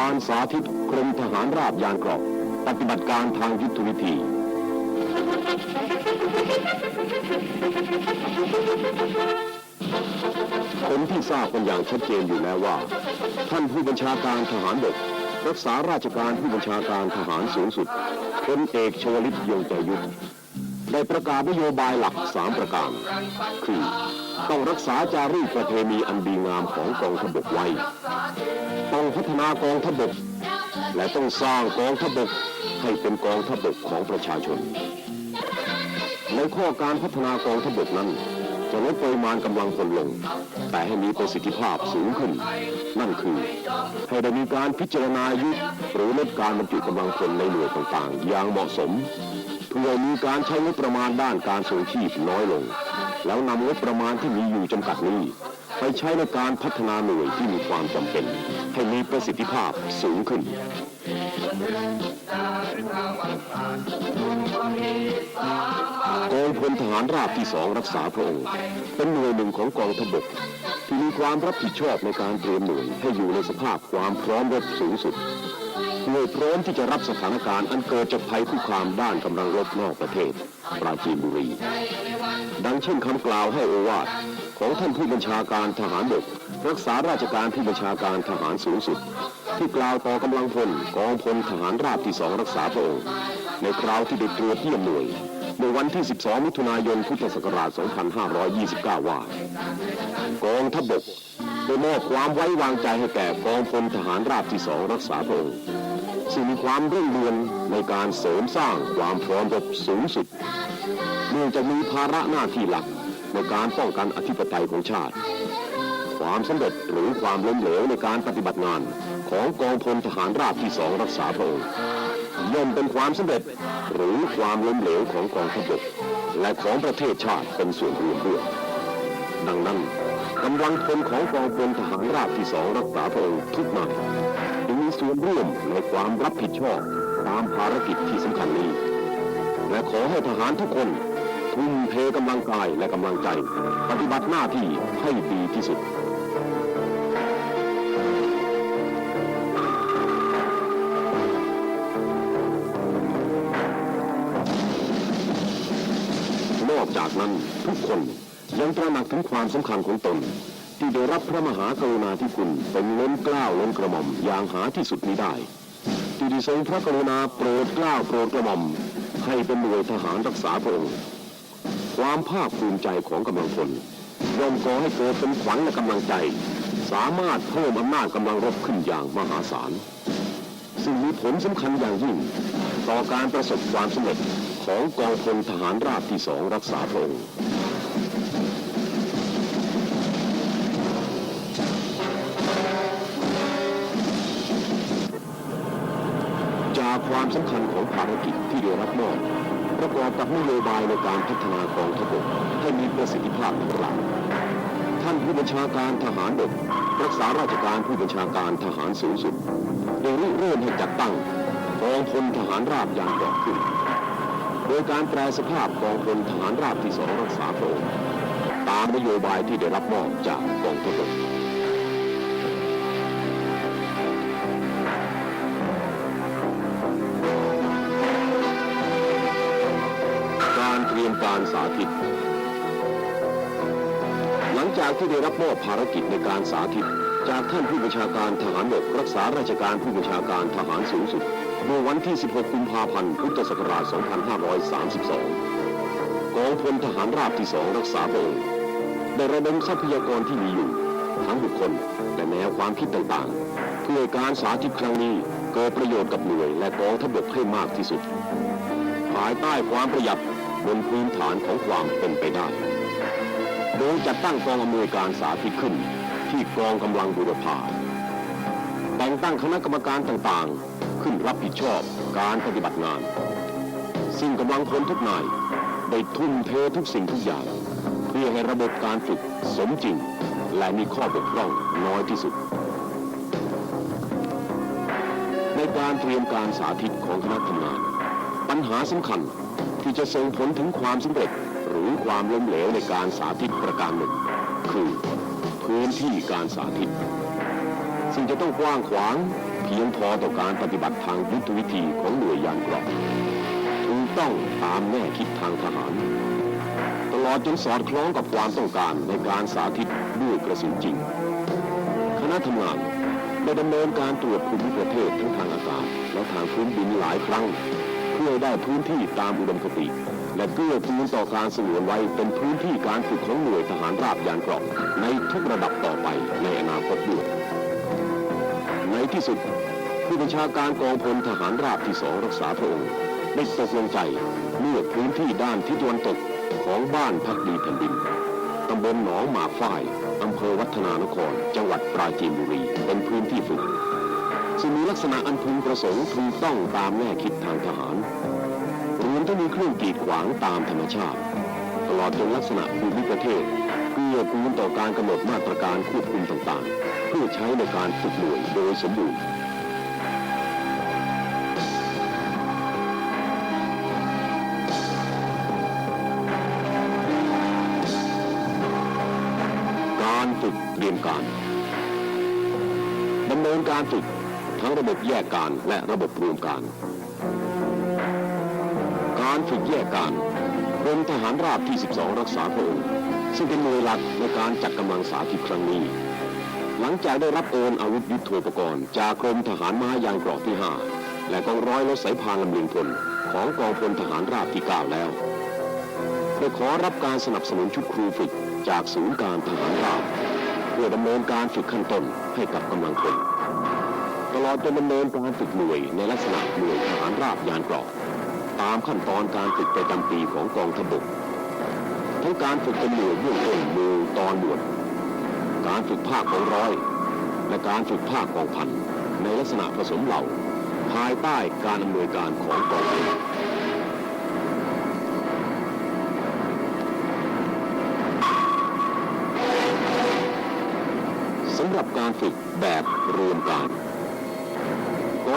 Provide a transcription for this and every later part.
การสาธิตกรมทหารราบยานเกราะปฏิบัติการทางยุทธวิธี คนที่ทราบกันอย่างชัดเจนอยู่แล้วว่า ท่านผู้บัญชาการทหารบกรักษาราชการผู้บัญชาการทหารสูงสุดพลเอกชวลิตยงใจยุทธได้ประกาศนโยบายหลักสามประการ คือ ต้องรักษาจารีตประเพณีอันดีงามของกองทัพบกไว้ ต้องพัฒนากองทพบก และต้องสร้างกองทพบกให้เป็นกองทพบกของประชาชน ในข้อการพัฒนากองทพบกนั้น จะลดปริมาณกำลังพลลง แต่ให้มีประสิทธิภาพสูงขึ้น นั่นคือ ให้ได้มีการพิจารณายุทธหรือลดการบรรจุกำลังพลในหน่วยต่างๆ อย่างเหมาะสมเพื่อมีการใช้งบประมาณด้านการส่งชีพน้อยลง แล้วนำงบประมาณที่มีอยู่จำกัดนี้ ไปใช้ในการพัฒนาหน่วยที่มีความจำเป็น ให้มีประสิทธิภาพสูงขึ้น กองพลทหารราบที่สองรักษาพระองค์ เป็นหน่วยหนึ่งของกองทพบกที่มีความรับผิดชอบในการเตรียมหน่วยให้อยู่ในสภาพความพร้อมรบสูงสุดหน่วยพร้อมที่จะรับสถานการณ์อันเกิดจากภัยคุกคามด้านกำลังรบนอกประเทศ ปราจีนบุรี ดังเช่นคำกล่าวให้โอวาท ของท่านผู้บัญชาการทหารบกรักษาราชการผู้บัญชาการทหารสูงสุด ที่กล่าวต่อกำลังพลกองพลทหารราบที่สองรักษาพระองค์ในคราวที่ได้ตรวจเยี่ยมหน่วยเมื่อวันที่ 12 มิถุนายน พุทธศักราช 2529 ว่า กองทพบกได้มอบความไว้วางใจให้แก่กองพลทหารราบที่สองรักษาพระองค์ซึ่งมีความเร่งด่วนในการเสริมสร้างความพร้อมรบสูงสุด เนื่องจากมีภาระหน้าที่หลัก ในการป้องกันอธิปไตยของชาติ ความสำเร็จหรือความล้มเหลวในการปฏิบัติงานของกองพลทหารราบที่สองรักษาพระองค์ย่อมเป็นความสำเร็จหรือความล้มเหลวของกองทัพบกและของประเทศชาติเป็นส่วนรวมด้วยดังนั้นกำลังพลของกองพลทหารราบที่สองรักษาพระองค์ทุกนายจึงมีส่วนร่วมในความรับผิดชอบตามภารกิจที่สำคัญนี้ และขอให้ทหารทุกคน ทุ่มเทกำลังกายและกำลังใจ ปฏิบัติหน้าที่ให้ดีที่สุดนอกจากนั้นทุกคนยังตระหนักถึงความสำคัญของตน ที่ได้รับพระมหากรุณาธิคุณเป็นล้นเกล้าล้นกระหม่อมอย่างหาที่สุดมิได้ ที่ได้ทรงพระกรุณาโปรดเกล้าโปรดกระหม่อมให้เป็นหน่วยทหารรักษาพระองค์ ความภาคภูมิใจของกำลังพลย่อมก่อให้เกิดเป็นขวัญและกำลังใจ สามารถเพิ่มอำนาจกำลังรบขึ้นอย่างมหาศาล ซึ่งมีผลสำคัญอย่างยิ่ง ต่อการประสบความสำเร็จของกองพลทหารราบที่สองรักษาพระองค์จากความสำคัญของภารกิจที่ได้รับมอบ ประกอบกับนโยบายในการพัฒนากองทัพบกให้มีประสิทธิภาพหลักท่านผู้บัญชาการทหารบกรักษาราชการผู้บัญชาการทหารสูงสุดได้ริเริ่มให้จัดตั้งกองพลทหารราบอย่างเกราะขึ้น โดยการแปลสภาพกองพลทหารราบที่สองรักษาพระองค์ตามนโยบายที่ได้รับมอบจากกองทัพบก การสาธิต หลังจากที่ได้รับมอบภารกิจในการสาธิต จากท่านผู้บัญชาการทหารบกรักษาราชการผู้บัญชาการทหารสูงสุดเมื่อวันที่ 16 กุมภาพันธ์ พุทธศักราช 2532 กองพลทหารราบที่สองรักษาพระองค์ได้ระดมทรัพยากรที่มีอยู่ ทั้งบุคคลและแนวความคิดต่างๆ เพื่อการสาธิตครั้งนี้เกิดประโยชน์กับหน่วยและกองทัพบกให้มากที่สุด ภายใต้ความประหยัด บนพื้นฐานของความเป็นไปได้ โดยจัดตั้งกองอำนวยการสาธิตขึ้นที่กองกำลังบุรพาแต่งตั้งคณะกรรมการต่างๆ ขึ้นรับผิดชอบการปฏิบัติงาน ซึ่งกำลังพลทุกนายได้ทุ่มเททุกสิ่งทุกอย่าง เพื่อให้ระบบการฝึกสมจริง และมีข้อบกพร่องน้อยที่สุด ในการเตรียมการสาธิตของคณะทำงาน ปัญหาสำคัญ ที่จะส่งผลถึงความสำเร็จหรือความล้มเหลวในการสาธิตประการหนึ่ง คือพื้นที่การสาธิต ซึ่งจะต้องกว้างขวางเพียงพอต่อการปฏิบัติทางยุทธวิธีของหน่วยยานเกราะถูกต้องตามแง่คิดทางทหาร ตลอดจนสอดคล้องกับความต้องการในการสาธิตด้วยกระสุนจริง คณะทำงานได้ดำเนินการตรวจภูมิประเทศทั้งทางอากาศและทางพื้นดินหลายครั้ง ได้พื้นที่ตามอุดมคติ และเพื่อพื้นต่อการสงวนไว้เป็นพื้นที่การฝึกของหน่วยทหารราบยานเกราะในทุกระดับต่อไปในอนาคตด้วย ในที่สุดผู้บัญชาการกองพลทหารราบที่สองรักษาพระองค์ได้ตกลงใจเลือกพื้นที่ด้านทิศตะวันตกของบ้านพักดีแผ่นดินตำบลหนองหมากฝ้ายอำเภอวัฒนานคร จังหวัดปราจีนบุรี เป็นพื้นที่ฝึก ซึ่งมีลักษณะอันพึงประสงค์ถูกต้องตามแง่คิดทางทหารรวมทั้งมีเครื่องกีดขวางตามธรรมชาติ ตลอดจนลักษณะภูมิประเทศเกื้อกูลต่อการกำหนดมาตรการควบคุมต่างๆ เพื่อใช้ในการฝึกหน่วยโดยสมบูรณ์การฝึกเรียนการดำเนินการฝึก ทั้งระบบแยกการและระบบรวมการ การฝึกแยกการกรมทหารราบที่ 12 รักษาพระองค์ ซึ่งเป็นหน่วยหลักในการจัดกำลังสาธิตครั้งนี้ หลังจากได้รับโอนอาวุธยุทโธปกรณ์ จากกรมทหารม้ายางกราะที่ 5 และกองร้อยรถสายพานลำเลียงพลของกองพลทหารราบที่ 9 แล้วได้ขอรับการสนับสนุนชุดครูฝึกจากศูนย์การทหารราบเพื่อดำเนินการฝึกขั้นต้นให้กับกำลังพล อดจนดำเนินการฝึกหน่วยในลักษณะหน่วยทหารราบยานเกราะตามขั้นตอนการฝึกประจำปีของกองทัพบกทั้งการฝึกเป็นหน่วยเบื้องต้นมือตอนด่วนการฝึกภาคของร้อย และการฝึกภาคกองพันในลักษณะผสมเหล่า ภายใต้การอำนวยการของกองพสำหรับการฝึกแบบรวมการ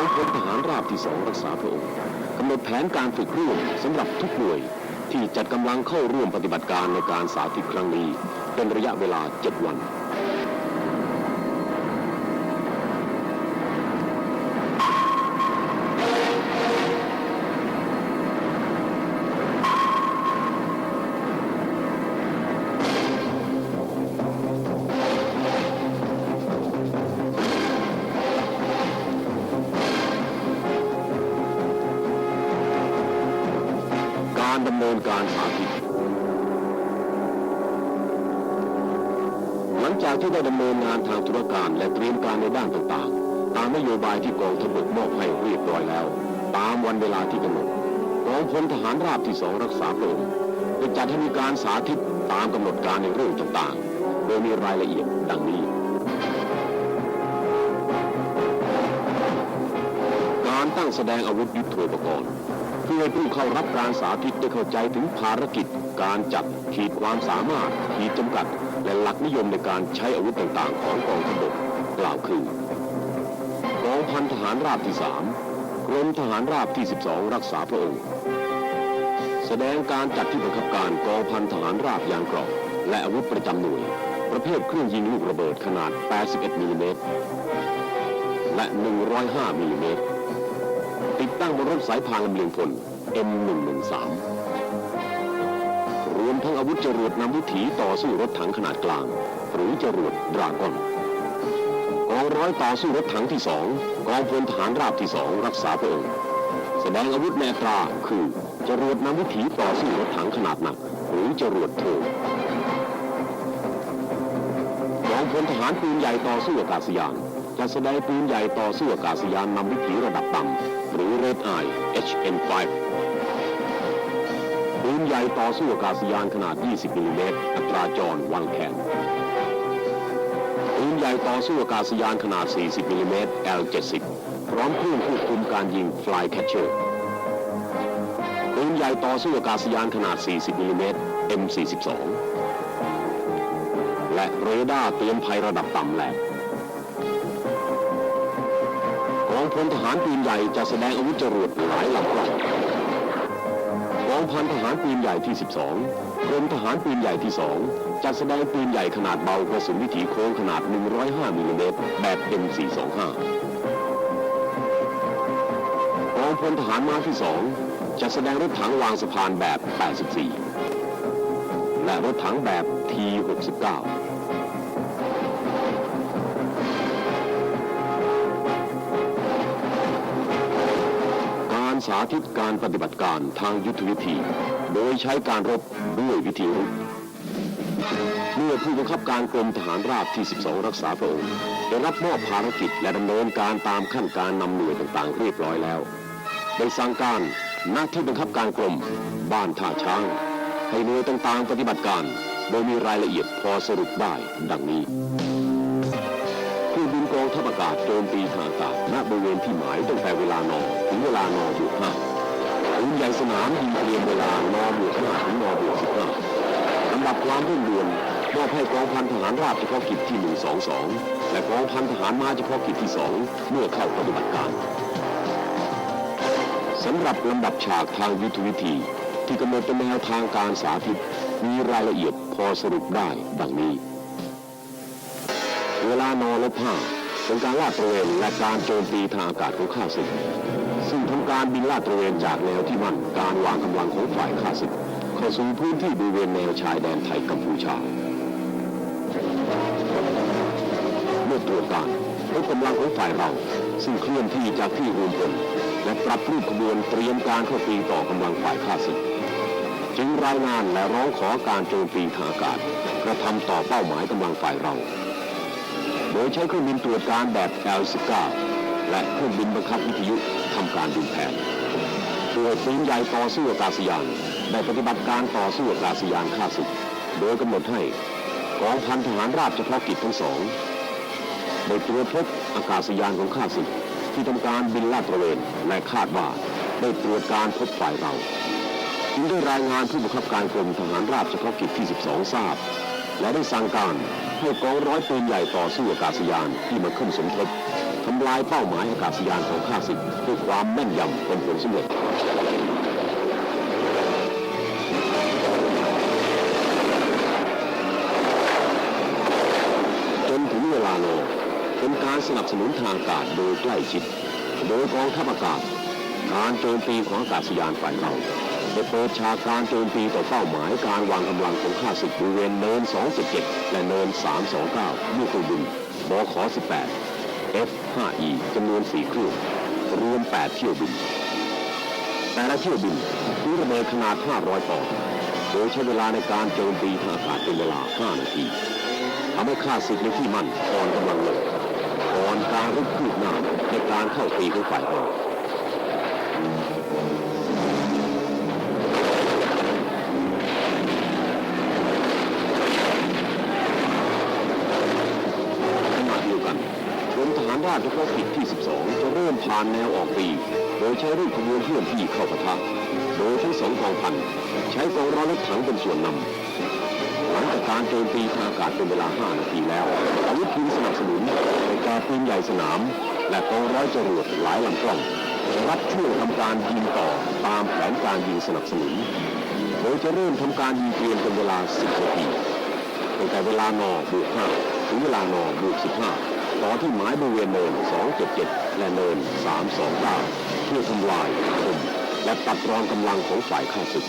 องพลทหารราบที่สองรักษาพระองค์กำหนดแผนการฝึกร่วมสำหรับทุกหน่วยที่จัดกำลังเข้าร่วมปฏิบัติการในการสาธิตครั้งนี้ เป็นระยะเวลา 7 วัน รการและเตรียมการในด้านต่างๆ ตามนโยบายที่กองทัพบกมอบให้เรียบร้อยแล้ว ตามวันเวลาที่กำหนดกองพลทหารราบที่สองรักษาพระองค์ได้จัดให้มีการสาธิตตามกำหนดการในเรื่องต่างๆ โดยมีรายละเอียดดังนี้ การตั้งแสดงอาวุธยุทโธปกรณ์ เพื่อให้ผู้เข้ารับการสาธิตได้เข้าใจถึงภารกิจ การจัดขีดความสามารถ ขีดจำกัด และหลักนิยมในการใช้อาวุธต่างๆ ของกองทัพบกกล่าวคือกองพันทหารราบที่3กรมทหารราบที่ 12 รักษาพระองค์ แสดงการจัดที่บังคับการกองพันทหารราบยางกราะและอาวุธประจำหน่วย ประเภทเครื่องยิงลูกระเบิดขนาด 81มิลลิเมตรและ 105มิลลิเมตร ตั้งบนรถสายพานลำเลียงพล M113 รวมทั้งอาวุธจรวดนำวิถีต่อสู้รถถังขนาดกลาง หรือจรวดดราก้อนกองร้อยต่อสู้รถถังที่สองกองพลทหารราบที่สองรักษาพระองค์แสดงอาวุธในอัตราคือจรวดนำวิถีต่อสู้รถถังขนาดหนัก หรือจรวดโทกองพลทหารปืนใหญ่ต่อสู้อากาศยานจะแสดงปืนใหญ่ต่อสู้อากาศยานนำวิถีระดับต่ำ หรือ Red Eye HM5 ปืนใหญ่ต่อสู้อากาศยานขนาด 20มิลลิเมตรอัตราจรวางแขนปืนใหญ่ต่อสู้อากาศยานขนาด 40มิลลิเมตร L70 พร้อมเครื่องควบคุมการยิง Flycatcher ปืนใหญ่ต่อสู้อากาศยานขนาด 40มิลลิเมตร M42 และเรดาร์เตือนภัยระดับต่ำแหลก พลทหารปืนใหญ่จะแสดงอาวุธจรวดหลายลำกล้องกองพันทหารปืนใหญ่ที่ 12กรมทหารปืนใหญ่ที่ 2จะแสดงปืนใหญ่ขนาดเบากระสุนวิถีโค้งขนาด 105มิลลิเมตรแบบ M425 กองพลทหารม้าที่สองจะแสดงรถถังวางสะพานแบบ 84 และรถถังแบบ T69 สาธิตการปฏิบัติการทางยุทธวิธี โดยใช้การรบด้วยวิธีรุกเมื่อผู้บังคับการกรมทหารราบที่ 12 รักษาพระองค์ได้รับมอบภารกิจและดำเนินการตามขั้นการนำหน่วยต่างๆ เรียบร้อยแล้วได้สั่งการหน้าที่บังคับการกรมบ้านท่าช้าง ให้หน่วยต่างๆ ปฏิบัติการ โดยมีรายละเอียดพอสรุปได้ดังนี้เครื่องบินกองทัพอากาศโจมตีทางอากาศ ริเวณที่หมายตั้งแต่เวลานอนถึงเวลานอนบวกห้าปืนใหญ่สนามยิงเตรียมเวลานอนบวกห้าถึงนอนบวกสิบห้าลำดับความเร่งด่วนมอบให้กองพันทหารราบเฉพาะกิจที่ 122 และกองพันทหารม้าเฉพาะกิจที่ 2 เมื่อเข้าปฏิบัติการสำหรับลำดับฉากทางยุทธวิธี ที่กำหนดเป็นแนวทางการสาธิต มีรายละเอียดพอสรุปได้ดังนี้ เวลานอนแลบห้า เป็นการลาดตระเวนและการโจมตีทางอากาศของข้าศึก ซึ่งทำการบินลาดตระเวนจากแนวที่มั่นการวางกำลังของฝ่ายข้าศึกเข้าสู่พื้นที่บริเวณแนวชายแดนไทยกัมพูชา เมื่อตรวจการพบกำลังของฝ่ายเรา ซึ่งเคลื่อนที่จากที่รวมพลและปรับรูปขบวนเตรียมการเข้าตีต่อกำลังฝ่ายข้าศึกจึงรายงานและร้องขอการโจมตีทางอากาศกระทำต่อเป้าหมายกำลังฝ่ายเรา โดยใช้เครื่องบินตรวจการแบบ L-19 และเครื่องบินบังคับวิทยุทำการบินแทนโดยปืนใหญ่ต่อสู้อากาศยานได้ปฏิบัติการต่อสู้อากาศยานข้าศึก โดยกำหนดให้กองพันทหารราบเฉพาะกิจทั้งสองได้ตรวจพบอากาศยานของข้าศึกที่ทำการบินลาดตระเวนและคาดว่าได้ตรวจการพบฝ่ายเราจึงได้รายงานผู้บังคับการกรมทหารราบเฉพาะกิจที่ 12 ทราบ และได้สั่งการ ให้กองร้อยปืนใหญ่ต่อสู้อากาศยานที่มาขึ้นสมทบทำลายเป้าหมายอากาศยานของข้าศึกด้วยความแม่นยำเป็นผลสำเร็จจนถึงเวลาโลเป็นการสนับสนุนทางอากาศโดยใกล้ชิด โดยกองทัพอากาศ การโจมตีของอากาศยานฝ่ายเรา ได้เปิดฉากการโจมตีต่อเป้าหมายการวางกำลังของข้าศึกบริเวณเนิน277และเนิน 329ยเครื่องบินบข18 F5E จำนวน 4 เครื่อง รวม 8 เที่ยวบิน แต่ละเที่ยวบินมีระเบิดขนาด 500ปอนด์โดยใช้เวลาในการโจมตีทางอากาศเป็นเวลา 5 นาทีทำให้ข้าศึกในที่มั่นอ่อนกำลังลงก่อนการรุกคืบหน้าในการเข้าตีของฝ่ายเรา ราบเฉพาะกิจที่ 12 จะเริ่มผ่านแนวออกปีโดยใช้รูปขบวนเคลื่อนที่เข้าปะทะโดยทั้งสองกองพันใช้กองร้อยรถถังเป็นส่วนนำหลังจากการโจมตีทางอากาศเป็นเวลา 5 นาทีแล้วอาวุธปืนสนับสนุนในการปืนใหญ่สนาม และกองร้อยจรวดหลายลำกล้องรับช่วงทำการยิงต่อตามแผนการยิงสนับสนุนโดยจะเริ่มทำการยิงเตรียมเป็นเวลา 10 นาทีตั้งแต่เวลานอบวก5ถึงเวลานอบวก15 อที่หมายบริเวณเนิน 277 และเนิน 329 เพื่อทำลายคมและตัดรอนกำลังของฝ่ายข้าศึก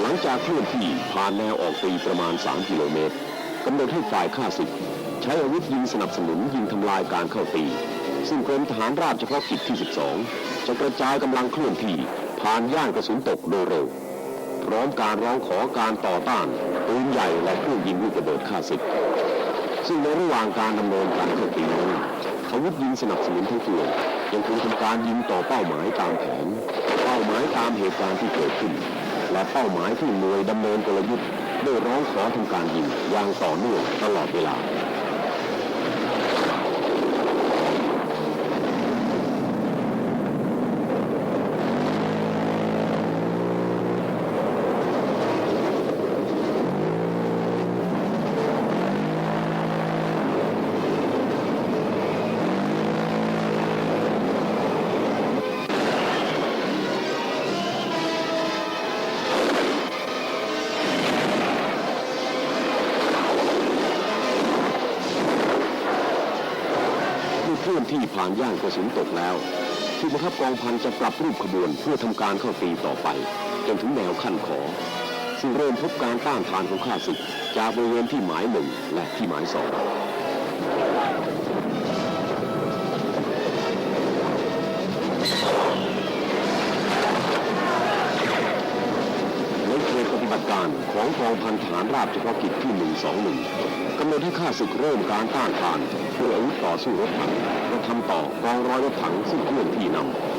หลังจากเคลื่อนที่ผ่านแนวออกตีประมาณ 3 กิโลเมตรกำหนดให้ฝ่ายข้าศึก ใช้อาวุธยิงสนับสนุนยิงทำลายการเข้าตี ซึ่งกรมทหารราบเฉพาะกิจที่ 12 จะกระจายกำลังเคลื่อนที่ผ่านย่านกระสุนตกโดยเร็ว พร้อมการร้องขอการต่อต้าน ปืนใหญ่และเครื่องยิงลูกระเบิดฆ่าศึก ซึ่งในระหว่างการดำเนินการเข้าตีนั้นอาวุธยิงสนับสนุนทั้งตัวยังคงทำการยิงต่อเป้าหมายตามแผน เป้าหมายตามเหตุการณ์ที่เกิดขึ้น และเป้าหมายที่หน่วยดำเนินกลยุทธ์ได้ร้องขอทำการยิงอย่างต่อเนื่องตลอดเวลาานย่างกระสุนตกแล้วผู้บังคับกองพันจะปรับรูปขบวนเพื่อทำการเข้าตีต่อไป จนถึงแนวขั้นขอ ซึ่งเริ่มพบการต้านทานของข้าศึกจากบริเวณที่หมายหนึ่งและที่หมายสอง องกองพันทหารราบเฉพาะกิจที่ 121 กำหนดให้ข้าศึกเริ่มการต้านทานด้วยอาวุธต่อสู้รถถังและทำต่อกองร้อยรถถังซึ่งเคลื่อนที่น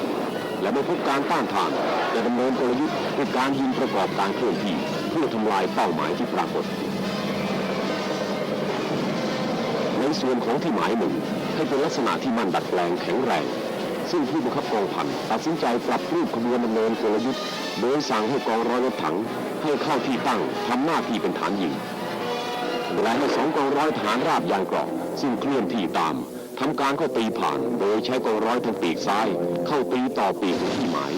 ำ และเมื่อพบการต้านทานจะดำเนินกลยุทธ์ด้วยการยิงประกอบการเคลื่อนที่เพื่อทำลายเป้าหมายที่ปรากฏในส่วนของที่หมายหนึ่งให้เป็นลักษณะที่มันดัดแปลงแข็งแรง ซึ่งผู้บังคับกองพันตัดสินใจปรับรูปขบวนดำเนินกลยุทธ์ โดยสั่งให้กองร้อยรถถังให้เข้าที่ตั้งทำหน้าที่เป็นฐานยิงและให้สองกองร้อยฐานราบยางกรอกซึ่งเคลื่อนที่ตามทำการเข้าตีผ่าน โดยใช้กองร้อยทางปีกซ้าย เข้าตีต่อปีกที่หมาย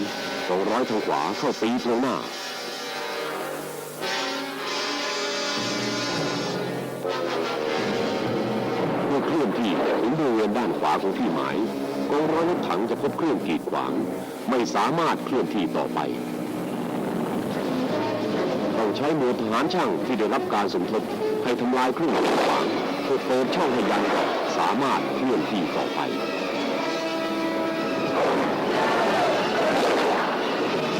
กองร้อยทางขวาเข้าตีตรงหน้าเมื่อเคลื่อนที่ถึงบริเวณด้านขวาของที่หมายกองร้อยรถถังจะพบเครื่องกีดขวาง ไม่สามารถเคลื่อนที่ต่อไป ใช้หน่วยทหารช่างที่ได้รับการสมทบให้ทำลายเครื่องกีดขวางเพื่อเปิดช่องให้ยานเกาะสามารถเคลื่อนที่ต่อไป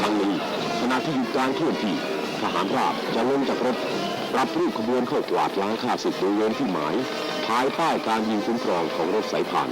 ทั้งนี้ขณะที่หยุดการเคลื่อนที่ทหารราบจะลงจากรถปรับรูปขบวนเข้ากวาดล้างข้าศึกบริเวณที่หมายภายใต้การยิงคุ้มครองของรถสายพาน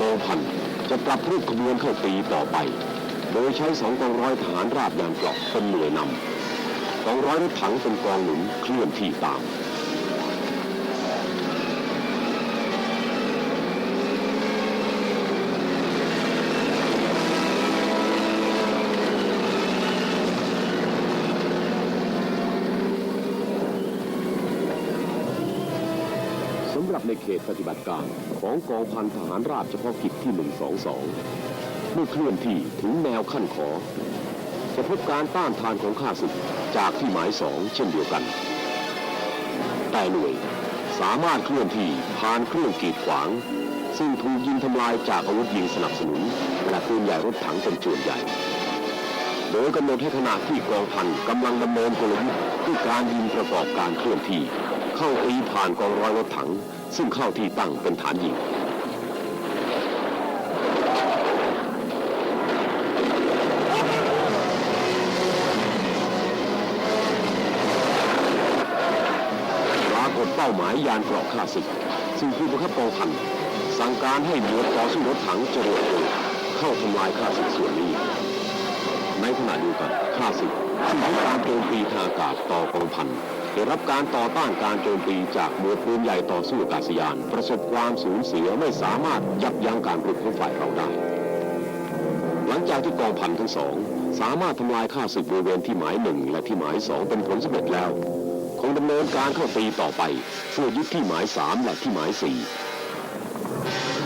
กองพันจะปรับรูปขบวนเข้าตีต่อไป โดยใช้สองกองร้อยฐานราบยานเกราะเป็นหน่วยนำกองร้อยรถถังเป็นกองหนุนเคลื่อนที่ตาม สำหรับใน เขตปฏิบัติการของกองพันทหารราบเฉพาะกิจที่ 122 เมื่อเคลื่อนที่ถึงแนวขั้นขอ จะพบการต้านทานของข้าศึกจากที่หมายสองเช่นเดียวกัน แต่หน่วยสามารถเคลื่อนที่ผ่านเครื่องกีดขวาง ซึ่งถูกยิงทำลายจากอาวุธยิงสนับสนุนและปืนใหญ่รถถังเป็นจวนใหญ่ โดยกำหนดให้ขณะที่กองพันกำลังดำเนินกลยุทธ์ด้วยการยิงประกอบการเคลื่อนที่ เข้าตีผ่านกองร้อยรถถัง ซึ่งเข้าที่ตั้งเป็นฐานยิง ปรากฏเป้าหมายยานเกราะข้าศึก ซึ่งผู้บังคับกองพัน สั่งการให้หน่วยต่อสู้รถถังจรวดเร็วเข้าทำลายข้าศึกส่วนนี้ในขณะเดียวกันข้าศึกซึ่งทำการโจมตีทางอากาศต่อกองพัน ได้รับการต่อต้านการโจมตีจากหน่วยปืนใหญ่ต่อสู้อากาศยาน ประสบความสูญเสียไม่สามารถยับยั้งการปลุกของฝ่ายเราได้ หลังจากที่กองพันทั้งสอง สามารถทำลายข้าศึกบริเวณที่หมายหนึ่งและที่หมายสองเป็นผลสำเร็จแล้ว คงดำเนินการเข้าตีต่อไปเพื่อยึดที่หมายสามและที่หมายสี่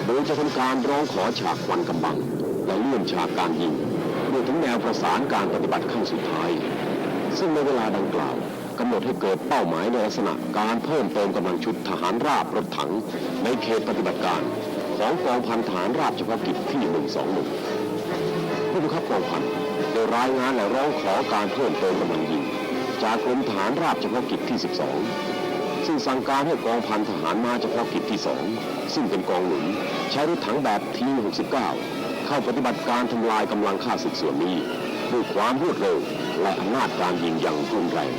โดยจะทำการร้องขอฉากควันกำบัง และเลื่อนฉากการยิงเมื่อถึงแนวประสานการปฏิบัติขั้นสุดท้าย ซึ่งในเวลาดังกล่าว กำหนดให้เกิดเป้าหมายในลักษณะการเพิ่มเติมกำลังชุดทหารราบรถถัง ในเขตปฏิบัติการ ของกองพันทหารราบเฉพาะกิจที่ 121 ผู้บังคับกองพันได้รายงานและร้องขอการเพิ่มเติมกำลังยิง จากกรมทหารราบเฉพาะกิจที่ 12 ซึ่งสั่งการให้กองพันทหารมาเฉพาะกิจที่ 2 ซึ่งเป็นกองหนุนใช้รถถังแบบที69เข้าปฏิบัติการทำลายกำลังข้าศึกส่วนนี้ด้วยความรวดเร็ว และอำนาจการยิงอย่างรุนแรง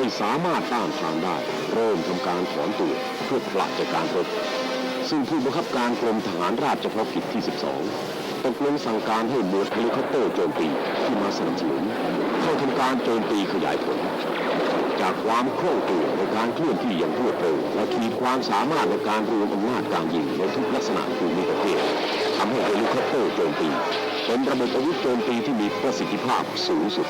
ไม่สามารถต้านทานได้ เริ่มทำการถอนตัวเพื่อผลัดจากการรบซึ่งผู้บังคับการกรมทหารราบเฉพาะกิจที่ 12 ตกลงสั่งการให้หน่วยเฮลิคอปเตอร์โจมตีที่มาสนับสนุนเข้าทำการโจมตีขยายผล จากความคล่องตัวในการเคลื่อนที่อย่างรวดเร็วและขีดความสามารถในการรวมอำนาจการยิงในทุกลักษณะภูมิประเทศทำให้เฮลิคอปเตอร์โจมตีเป็นระบบอาวุธโจมตีที่มีประสิทธิภาพสูงสุด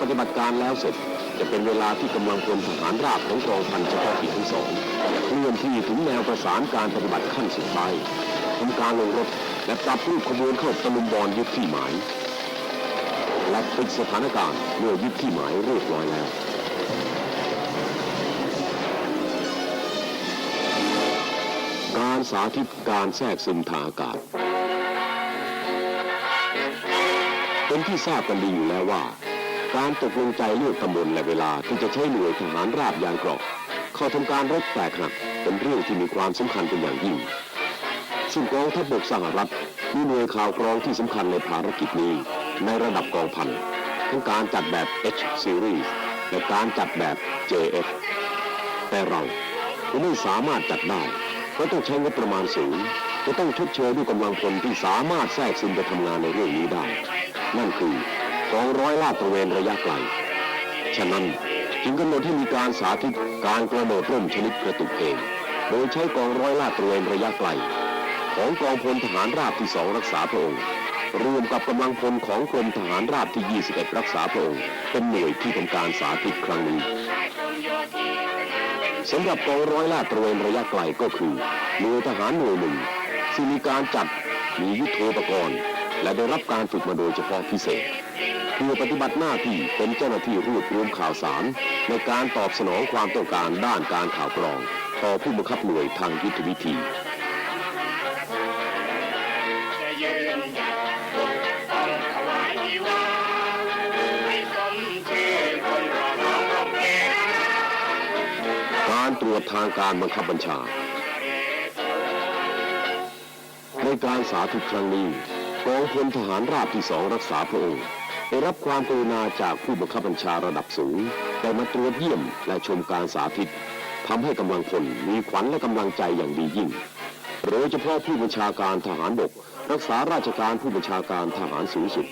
ปฏิบัติการแล้วเสร็จ จะเป็นเวลาที่กำลังพลทหารราบของกองพันเฉพาะกิจทั้งสองเคลื่อนที่ถึงแนวประสานการปฏิบัติขั้นสุดท้ายทำการลงรถและปรับรูปขบวนเข้าตะลุมบอลยึดที่หมาย และปิดสถานการณ์เมื่อยึดที่หมายเรียบร้อยแล้วการสาธิตการแทรกซึมทางอากาศ เป็นที่ทราบกันดีอยู่แล้วว่า การตกลงใจเลือกตำบลและเวลาที่จะใช้หน่วยทหารราบยานเกราะเข้าทำการรบแตกหักเป็นเรื่องที่มีความสำคัญเป็นอย่างยิ่ง ซึ่งกองทัพบกสหรัฐมีหน่วยข่าวกรองที่สำคัญในภารกิจนี้ ในระดับกองพันทั้งการจัดแบบ H series และการจัดแบบ JF แต่เราไม่สามารถจัดได้เพราะต้องใช้งบประมาณสูงจะต้องชดเชยด้วยกำลังพลที่สามารถแทรกซึมไปทำงานในเรื่องนี้ได้ นั่นคือ กองร้อยลาดตระเวนระยะไกล ฉะนั้นจึงกำหนดให้มีการสาธิตการกระโดดร่มชนิดกระตุกเอง โดยใช้กองร้อยลาดตระเวนระยะไกล ของกองพลทหารราบที่สองรักษาพระองค์ รวมกับกำลังพลของกรมทหารราบที่ 21 รักษาพระองค์เป็นหน่วยที่ทำการสาธิตครั้งนี้สำหรับกองร้อยลาดตระเวนระยะไกลก็คือหน่วยทหารหน่วยหนึ่งซึ่งมีการจัดมียุทโธปกรณ์ และได้รับการฝึกมาโดยเฉพาะพิเศษ เพื่อปฏิบัติหน้าที่เป็นเจ้าหน้าที่รวบรวมข่าวสาร ในการตอบสนองความต้องการด้านการข่าวกรอง ต่อผู้บังคับหน่วยทางยุทธวิธีการอน้องของแกการตรวจทางการบังคับบัญชา ในการสาธิตครั้งนี้กองพลทหารราบที่สองรักษาพระองค์ ได้รับความกรุณาจากผู้บังคับบัญชาระดับสูงได้มาตรวจเยี่ยมและชมการสาธิตทำให้กำลังพลมีขวัญและกำลังใจอย่างดียิ่ง โดยเฉพาะผู้บัญชาการทหารบก รักษาราชการผู้บัญชาการทหารสูงสุด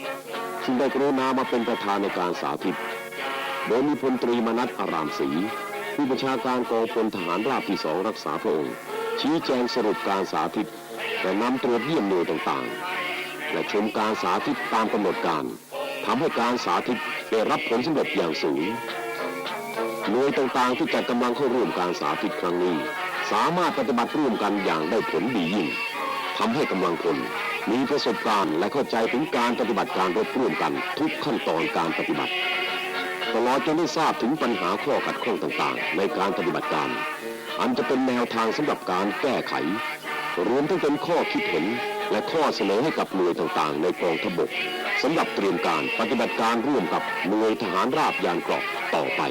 ซึ่งได้กรุณามาเป็นประธานในการสาธิต โดยมีพลตรีมนัสอารามศรีผู้บัญชาการกองพลทหารราบที่สองรักษาพระองค์ ชี้แจงสรุปการสาธิตและนำตรวจเยี่ยมหน่วยต่างๆ และชมการสาธิตตามกำหนดการ ทำให้การสาธิตได้รับผลสำเร็จอย่างสูงหน่วยต่างๆที่จัดกำลังเข้าร่วมการสาธิตครั้งนี้ สามารถปฏิบัติร่วมกันอย่างได้ผลดียิ่งทำให้กำลังพลมีประสบการณ์และเข้าใจถึงการปฏิบัติการรบร่วมกันทุกขั้นตอนการปฏิบัติ ตลอดจนได้ทราบถึงปัญหาข้อขัดข้องต่างๆ ในการปฏิบัติการ อันจะเป็นแนวทางสำหรับการแก้ไข รวมทั้งเป็นข้อคิดเห็นและข้อเสนอให้กับหน่วยต่างๆ ในกองทบก สำหรับเตรียมการปฏิบัติการร่วมกับหน่วยทหารราบยานเกราะต่อไป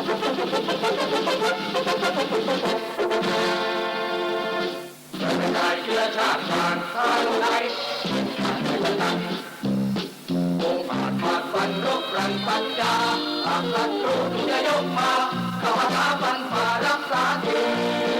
การกระจายเกลือชาติการสร้างไร้การแบ่งปันองอาจขาดฟันรบรันปัญญาหากศัตรูที่จะยกมาเข้ามาท้าฟันฝ่ารักษาถิ่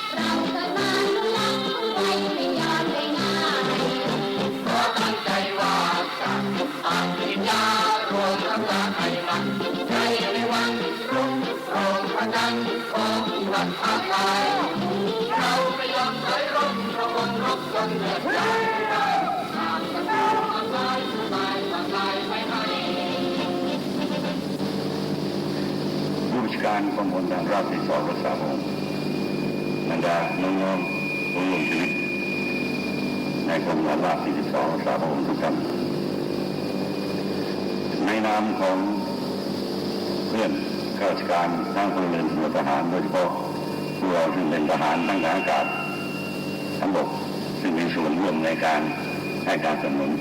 ผู้ราชการกองพลทหารราบที่สองรักษาพระองค์บรรดาน้องๆผู้ลงชีวิต ในกรมทหารราบที่สองรักษาพระองค์ทุกท่านในนามของเพื่อนข้าราชการทั้งพลเรือนตำรวจทหารโดยเฉพาะพวกเราซึ่งเป็นทหารทั้งทารอากาศทั้งบก ซึ่งมีส่วนร่วมในการให้การสนับสนุน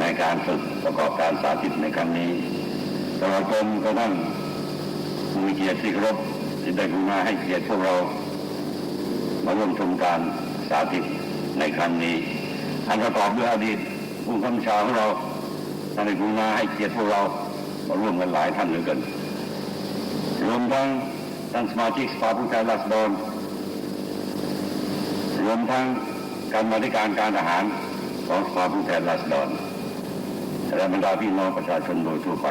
ในการฝึกประกอบการสาธิตในครั้งนี้ตลอดจนกระทั่งมีเกียรติที่คารพที่ได้กรุณาให้เกียรติพวกเรา มาร่วมชมการสาธิตในครั้งนี้อันประกอบด้วยอดีตผู้กำชาของเราท่านได้กรุณาให้เกียรติพวกเรามาร่วมกันหลายท่านเหลือเกินรวมทั้งท่านสมาชิกสภาผู้แทนราษฎร รวมทั้งการมาธิการการทหารของสภาผู้แทนราษฎรและบรรดาพี่น้องประชาชนโดยทั่วไป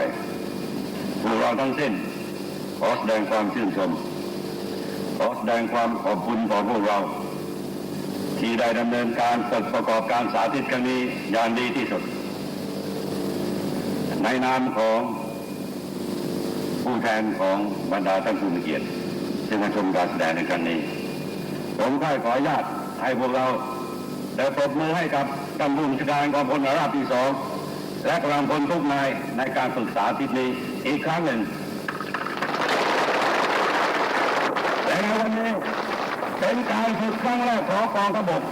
พวกเราทั้งสิ้นขอแสดงความชื่นชม ขอแสดงความขอบคุณต่อพวกเรา ที่ได้ดำเนินการฝึกประกอบการสาธิตครั้งนี้อย่างดีที่สุด ในนามของผู้แทนของบรรดาท่านผู้มีเกียรติที่มาชมการแสดงในครั้งนี้ ผมค่อยขออนุญาต ให้พวกเราได้ปรบมือให้กับท่านผู้บัญการกองพลทหาราบที่สองและกำลังพลทุกนายในการฝึกษาทิศนี้อีกครั้งหนึ่งและในวันนี้เป็นการฝึกครั้งแรกของกองทัพบก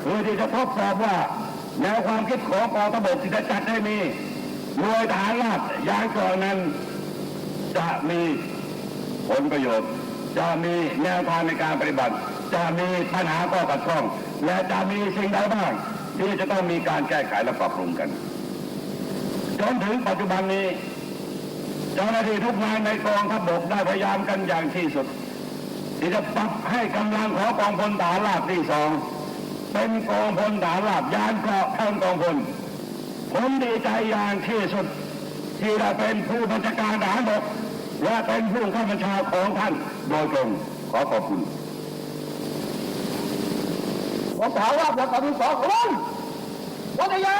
เพื่อที่จะทดสอบว่าแนวความคิดของกองทัพบกที่จะจัดให้มีหน่วยทหารราบยานกราะนั้นจะมีผลประโยชน์ จะมีแนวทางในการปฏิบัติ จะมีปัญหาข้อขัดข้อง และจะมีสิ่งใดบ้าง ที่จะต้องมีการแก้ไขและปรับปรุงกันจนถึงปัจจุบันนี้ เจ้าหน้าที่ทุกนายในกองทัพบกได้พยายามกันอย่างที่สุด ที่จะปรับให้กำลังของกองพลทหารราบที่สองเป็นกองพลทหารราบยานเกราะแทนกองพลผมดีใจอย่างที่สุด ที่ได้เป็นผู้บัญชาการทหารบกและเป็นผู้ข้าบัญชาของท่านโดยตรงขอขอบคุณ ผมถามว่าพลตำรวจสองคนวัทยา